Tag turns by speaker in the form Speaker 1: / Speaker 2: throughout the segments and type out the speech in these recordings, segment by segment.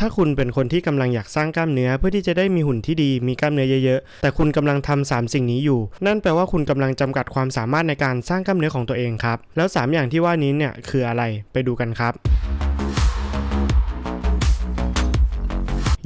Speaker 1: ถ้าคุณเป็นคนที่กำลังอยากสร้างกล้ามเนื้อเพื่อที่จะได้มีหุ่นที่ดีมีกล้ามเนื้อเยอะๆ แต่คุณกำลังทำสามสิ่งนี้อยู่ นั่นแปลว่าคุณกำลังจำกัดความสามารถในการสร้างกล้ามเนื้อของตัวเองครับ แล้วสามอย่างที่ว่านี้เนี่ยคืออะไรไปดูกันครับ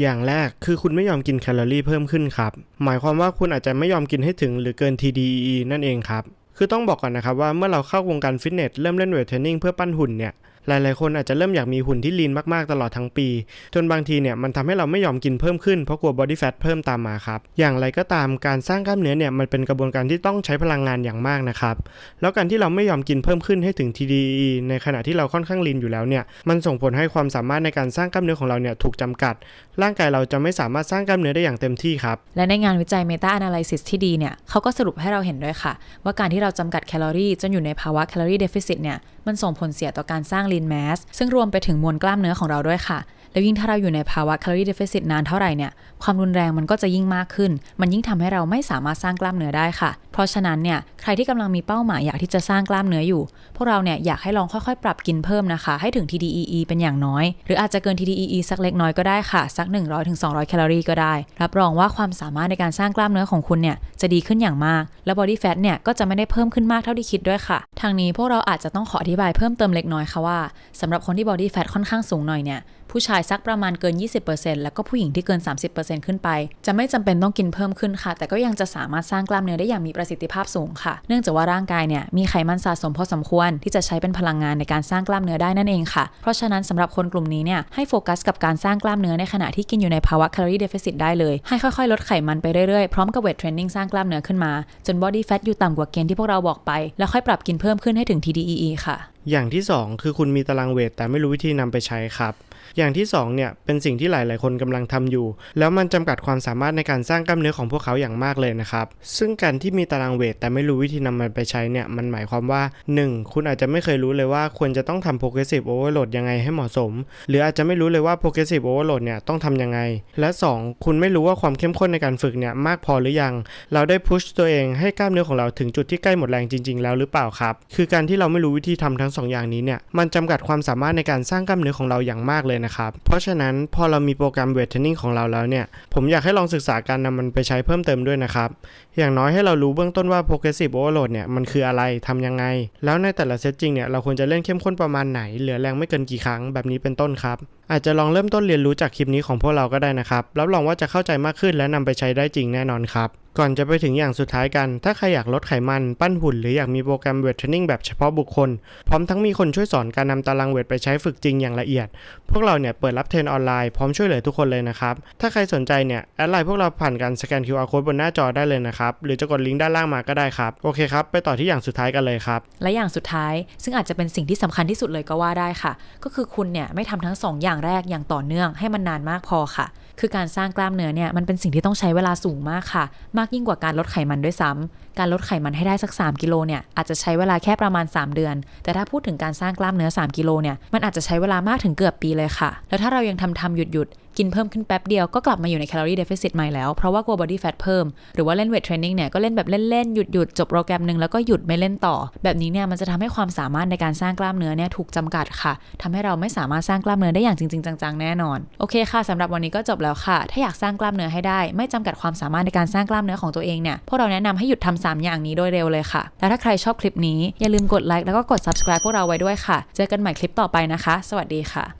Speaker 1: อย่างแรกคือคุณไม่ยอมกินแคลอรี่เพิ่มขึ้นครับ หมายความว่าคุณอาจจะไม่ยอมกินให้ถึงหรือเกิน TDEE นั่นเองครับ คือต้องบอกก่อนนะครับว่าเมื่อเราเข้าวงการฟิตเนสเริ่มเล่นเวทเทรนนิ่งเพื่อปั้นหุ่นเนี่ย หลายๆ คนอาจจะเริ่มอยากมีหุ่นที่ลีนมากๆ ตลอดทั้งปี จนบางทีเนี่ยมันทำให้เราไม่ยอมกินเพิ่มขึ้นเพราะกลัวบอดี้แฟทเพิ่มตามมาครับ อย่างไรก็ตามการสร้างกล้ามเนื้อเนี่ยมันเป็นกระบวนการที่ต้องใช้พลังงานอย่างมากนะครับ แล้วการที่เราไม่ยอมกินเพิ่มขึ้นให้ถึง TDE ในขณะที่เราค่อนข้างลีนอยู่แล้วเนี่ย มันส่งผลให้ความสามารถในการสร้างกล้ามเนื้อของเราเนี่ยถูกจำกัด ร่างกายเราจะไม่สามารถสร้างกล้ามเนื้อได้อย่างเต็มที่ครับ
Speaker 2: และในงานวิจัย Meta Analysis ที่ดีเนี่ยเขาก็สรุปให้เราเห็นด้วยค่ะ ว่าการที่เราจำกัดแคลอรี่จนอยู่ในภาวะแคลอรี่เดฟิซิตเนี่ยมันส่งผลเสียต่อการสร้าง lean mass ซึ่งรวมไปถึงมวลกล้ามเนื้อของเราด้วยค่ะ แล้วยิ่งถ้าเราอยู่ในภาวะแคลอรี่เดฟิซิตนานเท่าไหร่เนี่ย ความรุนแรงมันก็จะยิ่งมากขึ้น มันยิ่งทำให้เราไม่สามารถสร้างกล้ามเนื้อได้ค่ะ เพราะฉะนั้นเนี่ย ใครที่กำลังมีเป้าหมายอยากที่จะสร้างกล้ามเนื้ออยู่ พวกเราเนี่ยอยากให้ลองค่อยๆ ปรับกินเพิ่มนะคะ ให้ถึง TDEE เป็นอย่างน้อย หรืออาจจะเกิน TDEE สักเล็กน้อยก็ได้ค่ะ สัก 100-200 แคลอรี่ก็ได้ รับรองว่าความสามารถในการสร้างกล้ามเนื้อของคุณเนี่ยจะดีขึ้นอย่างมาก และ body fat เนี่ยก็จะไม่ได้เพิ่มขึ้นมากเท่าที่คิดด้วยค่ะ ทางนี้พวกเราอาจจะต้องขออธิบายเพิ่มเติมเล็กน้อยค่ะว่าสำหรับคนที่ body fat ค่อนข้างสูงหน่อยเนี่ย ผู้ชายสักประมาณเกิน 20%แล้วก็ผู้หญิงที่เกิน 30%ขึ้นไป จะไม่จำเป็นต้องกินเพิ่มขึ้นค่ะ แต่ก็ยังจะสามารถสร้างกล้ามเนื้อได้อย่างมีประสิทธิภาพสูงค่ะ เนื่องจากว่าร่างกายเนี่ยมีไขมันสะสมพอสมควรที่จะใช้เป็นพลังงานในการสร้างกล้ามเนื้อได้นั่นเองค่ะ เพราะฉะนั้นสำหรับคนกลุ่มนี้เนี่ยให้โฟกัสกับการสร้างกล้ามเนื้อในขณะที่กินอยู่ในภาวะแคลอรี่เดฟิซิตได้เลย ให้ค่อยๆ ลดไขมันไปเรื่อยๆ พร้อมกับเวทเทรนนิ่งสร้างกล้ามเนื้อขึ้นมา จนบอดี้แฟทอยู่ต่ำกว่าเกณฑ์ที่พวกเราบอกไป แล้วค่อยปรับกินเพิ่มขึ้นให้ถึง TDEE ค่ะ
Speaker 1: อย่างที่ 2 คือคุณมีตารางเวทแต่ไม่รู้วิธีนำไปใช้ครับ อย่างที่2เนี่ยเป็นสิ่งที่หลาย ๆ คนกำลังทำอยู่ แล้วมันจำกัดความสามารถในการสร้างกล้ามเนื้อของพวกเขาอย่างมากเลยนะครับ ซึ่งการที่มีตารางเวทแต่ไม่รู้วิธีนำมันไปใช้เนี่ยมันหมายความว่า 1. คุณอาจจะไม่เคยรู้เลยว่าควรจะต้องทำ progressive overload ยังไงให้เหมาะสม หรืออาจจะไม่รู้เลยว่า progressive overload เนี่ยต้องทำยังไง และ 2. คุณไม่รู้ว่าความเข้มข้นในการฝึกเนี่ยมากพอหรือยัง เราได้พุชตัวเองให้กล้ามเนื้อของเราถึงจุดที่ใกล้หมดแรงจริง ๆ แล้วหรือเปล่าครับ คือการที่เราไม่รู้วิธีทำทั้งสองอย่างนี้เนี่ยมันจำกัดความสามารถในการสร้างกล้ามเนื้อของเราอย่างมากเลยนะครับ เพราะฉะนั้นพอเรามีโปรแกรมเวทเทรนนิ่งของเราแล้วเนี่ย ผมอยากให้ลองศึกษาการนำมันไปใช้เพิ่มเติมด้วยนะครับ อย่างน้อยให้เรารู้เบื้องต้นว่า progressive overload เนี่ยมันคืออะไรทำยังไง แล้วในแต่ละเซตจริงเนี่ยเราควรจะเล่นเข้มข้นประมาณไหน เหลือแรงไม่เกินกี่ครั้งแบบนี้เป็นต้นครับ อาจจะลองเริ่มต้นเรียนรู้จากคลิปนี้ของพวกเราก็ได้นะครับ รับรองว่าจะเข้าใจมากขึ้นและนำไปใช้ได้จริงแน่นอนครับ ก่อนจะไปถึงอย่างสุดท้ายกัน ถ้าใครอยากลดไขมัน ปั้นหุ่น หรืออยากมีโปรแกรมเวทเทรนนิ่งแบบเฉพาะบุคคล พร้อมทั้งมีคนช่วยสอนการนำตารางเวทไปใช้ฝึกจริงอย่างละเอียด พวกเราเนี่ยเปิดรับเทรนออนไลน์พร้อมช่วยเหลือทุกคนเลยนะครับ ถ้าใครสนใจเนี่ย แอดไลน์พวกเราผ่านการสแกน QR code บนหน้าจอได้เลยนะครับ หรือจะกดลิงก์ด้านล่างมาก็ได้ครับ โอเคครับ ไปต่อที่อย่างสุดท้ายกันเลยครับ
Speaker 2: และอย่างสุดท้าย ซึ่งอาจจะเป็นสิ่งที่สำคัญที่สุดเลยก็ว่าได้ค่ะ ก็คือคุณเนี่ยไม่ทำทั้งสองอย่างแรกอย่างต่อเนื่องให้มันนานมากพอค่ะ คือการสร้างกล้ามเนื้อเนี่ยมันเป็นสิ่งที่ต้องใช้เวลาสูงมากค่ะมากยิ่งกว่าการลดไขมันด้วยซ้ำการลดไขมันให้ได้สัก 3 กิโลเนี่ยอาจจะใช้เวลาแค่ประมาณ 3 เดือน แต่ถ้าพูดถึงการสร้างกล้ามเนื้อ 3 กิโลเนี่ยมันอาจจะใช้เวลามากถึงเกือบปีเลยค่ะ แล้วถ้าเรายังทำทำหยุดหยุดกินเพิ่มขึ้นแป๊บเดียวก็กลับมาอยู่ในแคลอรี่เดฟิซิตใหม่แล้ว เพราะว่ากลัวบอดี้แฟทเพิ่ม หรือว่าเล่นเวทเทรนนิ่งเนี่ยก็เล่นแบบเล่นๆ หยุดหยุดจบโปรแกรมหนึ่งแล้วก็หยุดไม่เล่นต่อ แบบนี้เนี่ยมันจะทำให้ความสามารถในการสร้างกล้ามเนื้อเนี่ยถูกจำกัดค่ะทำให้เราไม่สามารถสร้างกล้ามเนื้อได้อย่างจริง ๆ จังๆแน่นอนโอเคค่ะสำหรับวันนี้ก็จบแล้วค่ะ ถ้าอยากสร้างกล้ามเนื้อให้ได้ ไม่จำกัดความสามารถในการสร้างกล้ามเนื้อของตัวเองเนี่ยพวกเราแนะนำให้หยุดทำสามอย่างนี้โดยเร็วเลยค่ะแล้วถ้าใครชอบคลิปนี้อย่าลืมกดไลค์แล้วก็กด subscribe พวกเราไว้ด้วยค่ะ เจอกันใหม่คลิปต่อไปนะคะ สวัสดีค่ะ